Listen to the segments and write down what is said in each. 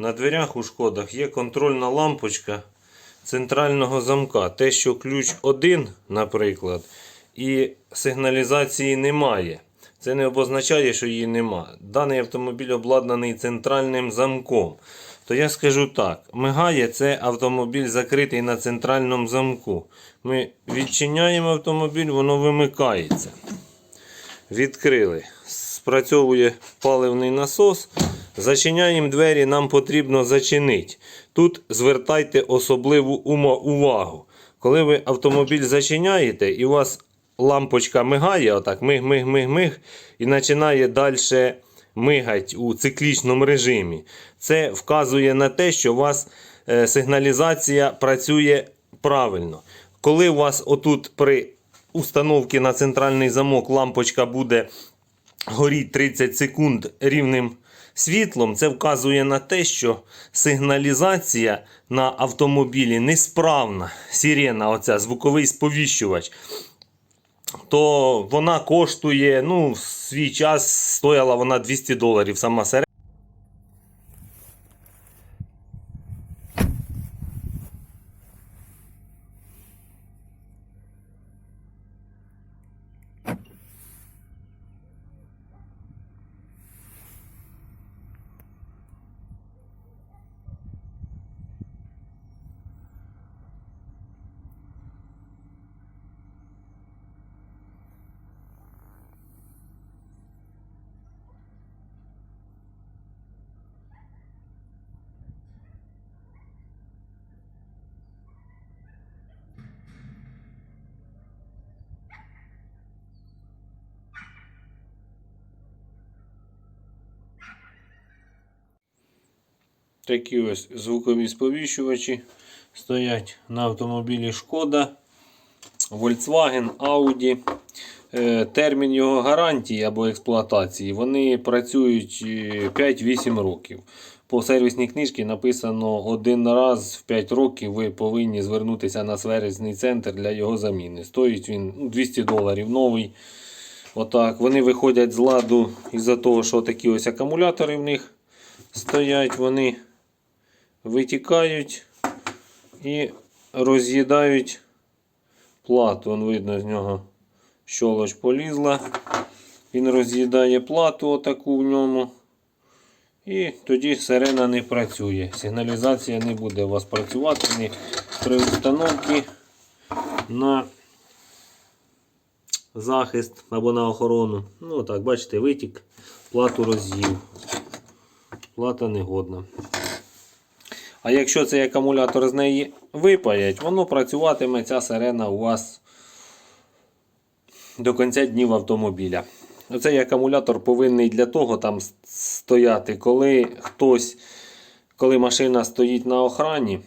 на дверях у шкодах є контрольна лампочка центрального замка. Те, що ключ один, наприклад, і сигналізації немає. Це не обозначає, що її нема. Даний автомобіль обладнаний центральним замком. То я скажу так: мигає це автомобіль закритий на центральному замку. Ми відчиняємо автомобіль, воно вимикається. Відкрили. Спрацьовує паливний насос. Зачиняємо двері, нам потрібно зачинити. Тут звертайте особливу увагу. Коли ви автомобіль зачиняєте і у вас лампочка мигає, отак миг-миг-миг-миг, і починає далі мигати у циклічному режимі. Це вказує на те, що у вас е, сигналізація працює правильно. Коли у вас отут при установці на центральний замок лампочка буде горіть 30 секунд рівним світлом, це вказує на те, що сигналізація на автомобілі несправна. Сирена, оця звуковий сповіщувач. То вона коштує, ну, в свій час стояла вона 200 доларів сама середня. Такі ось звукові сповіщувачі стоять на автомобілі Шкода, Volkswagen, Audi. Е, Термін його гарантії або експлуатації вони працюють е, 5-8 років. По сервісній книжці написано один раз в 5 років ви повинні звернутися на сервісний центр для його заміни. Стоїть він ну, 200 доларів новий. Отак. Вони виходять з ладу із-за того, що такі ось акумулятори в них стоять. Вони витікають і роз'їдають плату. Вон видно з нього щолоч полізла. Він роз'їдає плату отаку в ньому. І тоді сирена не працює. Сигналізація не буде у вас працювати ні при установці на захист або на охорону. Ну так, бачите, витік, плату роз'їв. Плата негодна. А якщо цей акумулятор з неї випаять, воно працюватиме ця сирена у вас до кінця днів автомобіля. Цей акумулятор повинний для того там стояти, коли хтось, коли машина стоїть на охрані,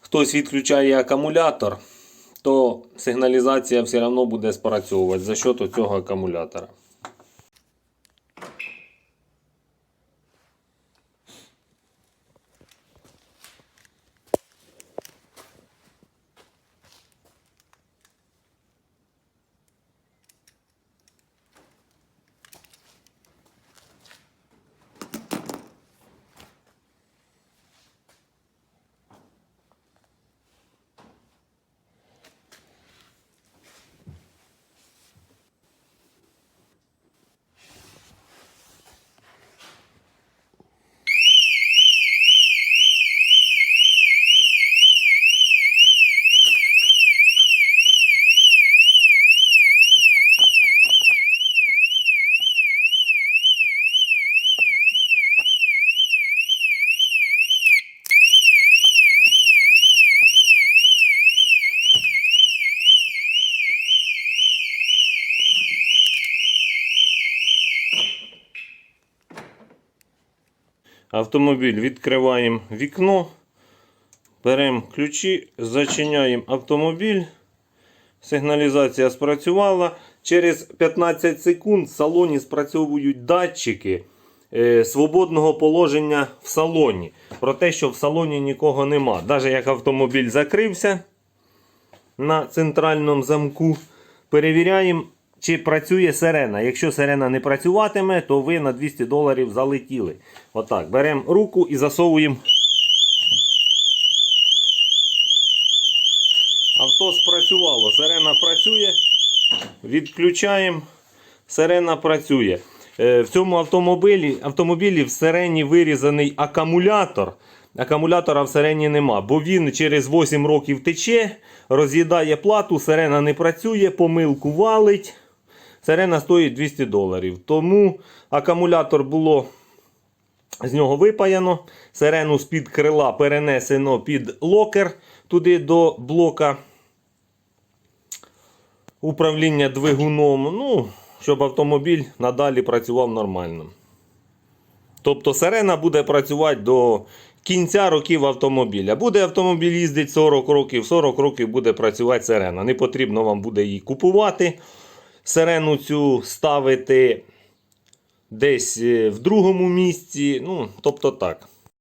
хтось відключає акумулятор, то сигналізація все одно буде спрацьовувати за счет цього акумулятора. Автомобіль відкриваємо вікно, беремо ключі, зачиняємо автомобіль. Сигналізація спрацювала. Через 15 секунд в салоні спрацьовують датчики е, свободного положення в салоні. Про те, що в салоні нікого нема. Навіть як автомобіль закрився на центральному замку, перевіряємо, чи працює сирена. Якщо сирена не працюватиме, то ви на 200 доларів залетіли. Отак, беремо руку і засовуємо. Авто спрацювало, сирена працює. Відключаємо. Сирена працює. Е, В цьому автомобілі, автомобілі в сирені вирізаний акумулятор. Акумулятора в сирені нема, бо він через 8 років тече, роз'їдає плату, сирена не працює, помилку валить. Сирена стоїть 200 доларів. Тому акумулятор було з нього випаяно. Сирену з-під крила перенесено під локер туди до блока управління двигуном. Ну, щоб автомобіль надалі працював нормально. Тобто сирена буде працювати до кінця років автомобіля. Буде автомобіль їздити 40 років, 40 років буде працювати сирена. Не потрібно вам буде її купувати. Сирену цю ставити десь е, в другому місці. Ну, тобто так.